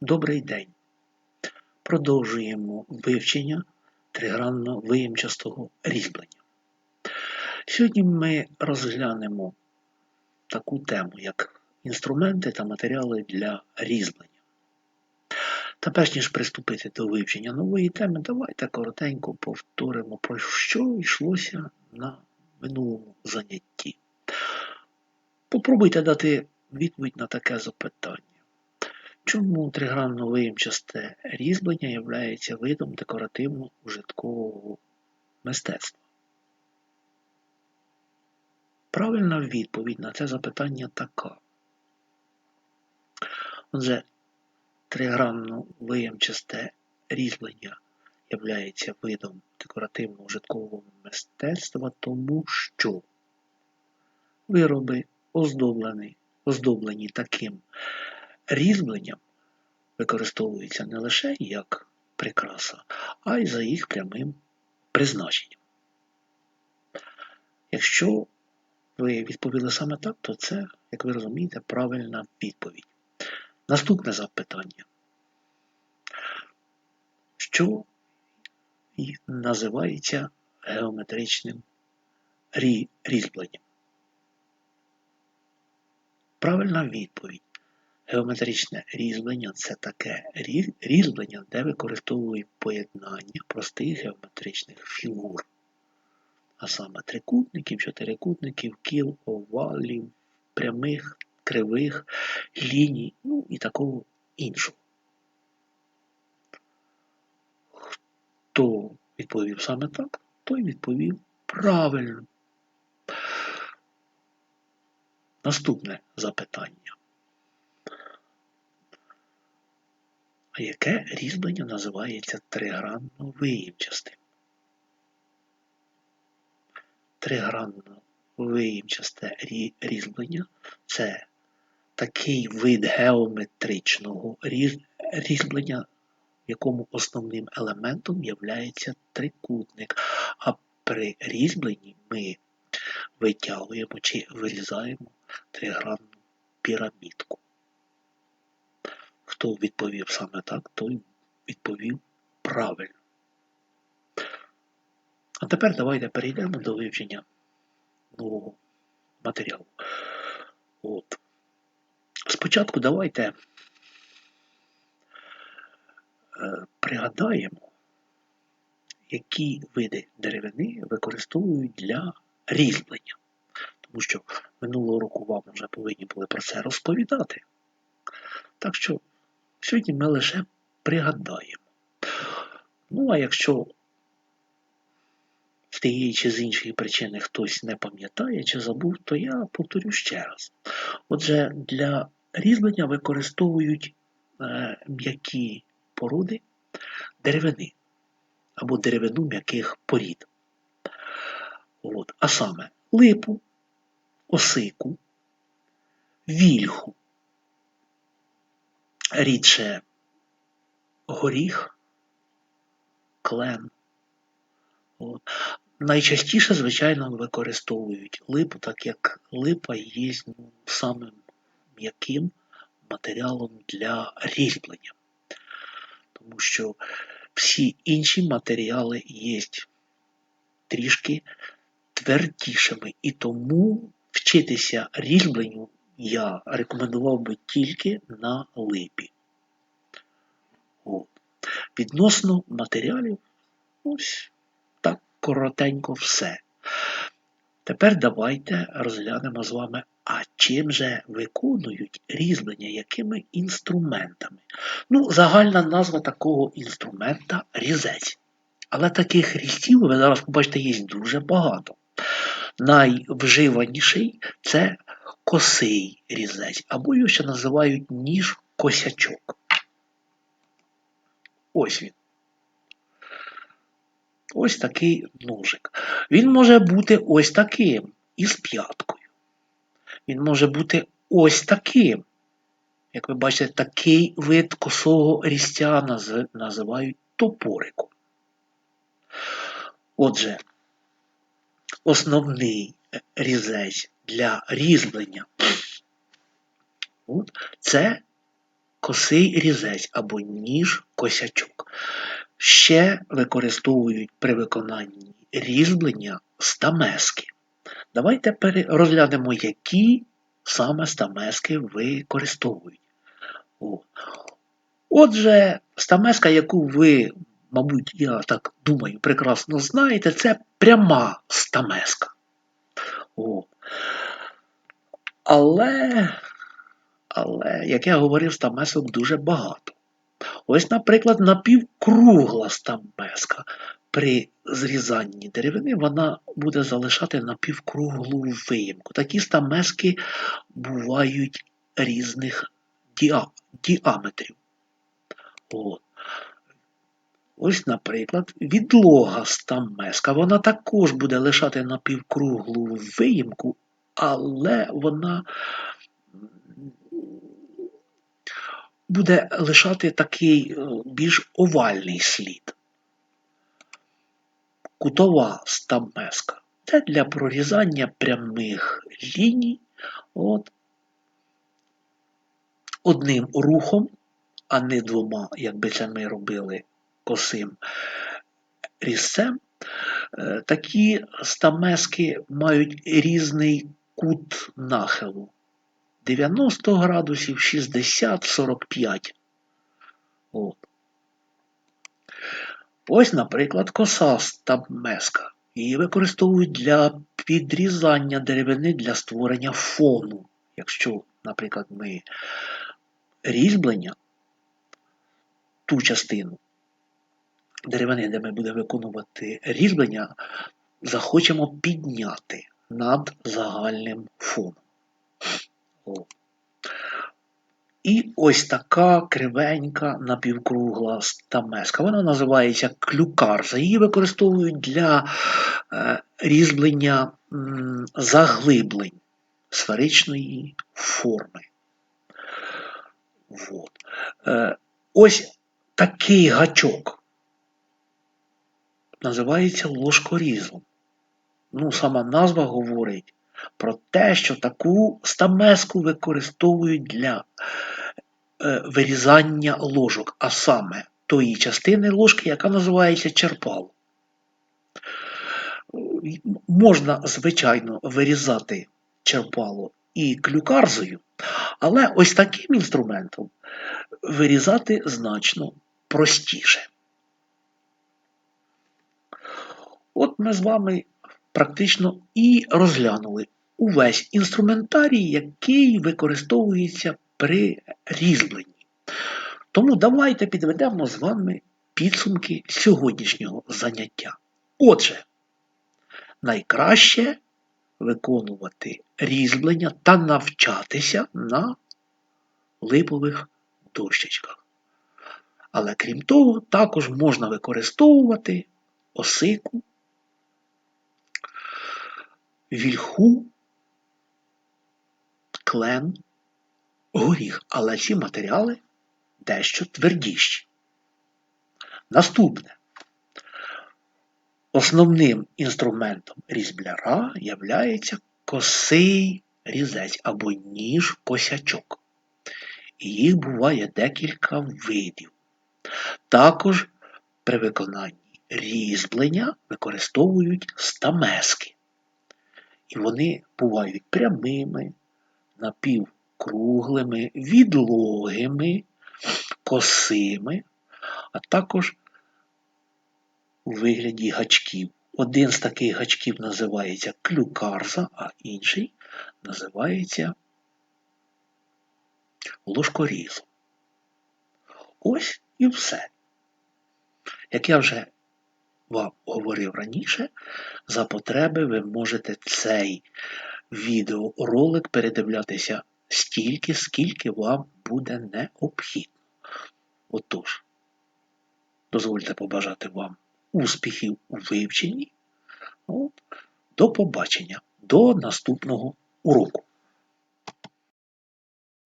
Добрий день! Продовжуємо вивчення тригранно-виємчастого різьблення. Сьогодні ми розглянемо таку тему, як інструменти та матеріали для різьблення. Та перш ніж приступити до вивчення нової теми, давайте коротенько повторимо, про що йшлося на минулому занятті. Попробуйте дати відповідь на таке запитання. Чому тригранно-виємчасте різьблення є видом декоративно-ужиткового мистецтва? Правильна відповідь на це запитання така. Отже, тригранно-виємчасте різьблення є видом декоративно-ужиткового мистецтва, тому що вироби оздоблені, оздоблені таким різьбленням використовуються не лише як прикраса, а й за їх прямим призначенням. Якщо ви відповіли саме так, то це, як ви розумієте, правильна відповідь. Наступне запитання. Що називається геометричним різьбленням? Правильна відповідь. Геометричне різьблення це таке різьблення, де використовують поєднання простих геометричних фігур, а саме трикутників, чотирикутників, кіл, овалів, прямих, кривих, ліній, ну і такого іншого. Хто відповів саме так, той відповів правильно. Наступне запитання. Яке різьблення називається тригранно виїмчастим? Тригранно виїмчасте різьблення це такий вид геометричного різьблення, в якому основним елементом є трикутник, а при різьбленні ми витягуємо чи вирізаємо тригранну пірамідку. Хто відповів саме так, той відповів правильно. А тепер давайте перейдемо до вивчення нового матеріалу. От. Спочатку давайте е, пригадаємо, які види деревини використовують для різьблення. Тому що минулого року вам вже повинні були про це розповідати. Так що Сьогодні ми лише пригадаємо. Ну, а якщо з тієї чи з іншої причини хтось не пам'ятає чи забув, то я повторю ще раз. Отже, для різьблення використовують е, м'які породи деревини або деревину м'яких порід. От. А саме липу, осику, вільху, рідше горіх, клен. От. Найчастіше, звичайно, використовують липу, так як липа є самим м'яким матеріалом для різьблення. Тому що всі інші матеріали є трішки твердішими. І тому вчитися різьбленню я рекомендував би тільки на липі. От. Відносно матеріалів, ось так коротенько все. Тепер давайте розглянемо з вами, а чим же виконують різьблення, якими інструментами. Ну, загальна назва такого інструмента різець. Але таких різців, ви зараз побачите, є дуже багато. Найвживаніший це косий різець, або його ще називають ніж косячок. Ось він. Ось такий ножик. Він може бути ось таким із п'яткою. Він може бути ось таким. Як ви бачите, такий вид косого різця називають топориком. Отже, основний різець для різьблення. От, Це косий різець або ніж косячок. Ще використовують при виконанні різьблення стамески. Давайте розглянемо, які саме стамески використовують. Отже, стамеска, яку ви, мабуть, я так думаю, прекрасно знаєте, це пряма стамеска. О. Але, але, як я говорив, стамесок дуже багато. Ось, наприклад, напівкругла стамеска. При зрізанні деревини вона буде залишати напівкруглу виїмку. Такі стамески бувають різних діа- діаметрів. От. Ось, наприклад, відлога стамеска. Вона також буде лишати напівкруглу виїмку, але вона буде лишати такий е, більш овальний слід. Кутова стамеска. Це для прорізання прямих ліній. От. Одним рухом, а не двома, якби це ми робили косим різцем. Е, Такі стамески мають різний кут нахилу. 90 градусів, 60, 45. От. Ось, наприклад, коса стамеска. Її використовують для підрізання деревини для створення фону. Якщо, наприклад, ми різьблення, ту частину деревини, де ми будемо виконувати різьблення, захочемо підняти над загальним фоном. І ось така кривенька напівкругла стамеска. Вона називається клюкарза. Її використовують для е, різьблення заглиблень сферичної форми. Вот. Е, ось такий гачок називається ложкорізом. Ну, сама назва говорить про те, що таку стамеску використовують для е, вирізання ложок, а саме тої частини ложки, яка називається черпал. Можна, звичайно, вирізати черпало і клюкарзою, але ось таким інструментом вирізати значно простіше. От ми з вами практично і розглянули увесь інструментарій, який використовується при різьбленні. Тому давайте підведемо з вами підсумки сьогоднішнього заняття. Отже, найкраще виконувати різьблення та навчатися на липових дощечках. Але крім того, також можна використовувати осику, вільху, клен, горіх, але ці матеріали дещо твердіші. Наступне. Основним інструментом різьбляра являється косий різець або ніж косячок. І їх буває декілька видів. Також при виконанні різьблення використовують стамески. І вони бувають прямими, напівкруглими, відлогими, косими, а також у вигляді гачків. Один з таких гачків називається клюкарза, а інший називається ложкорізом. Ось і все. Як я вже говорив раніше, за потреби ви можете цей відеоролик передивлятися стільки, скільки вам буде необхідно. Отож, дозвольте побажати вам успіхів у вивченні. От, До побачення, до наступного уроку.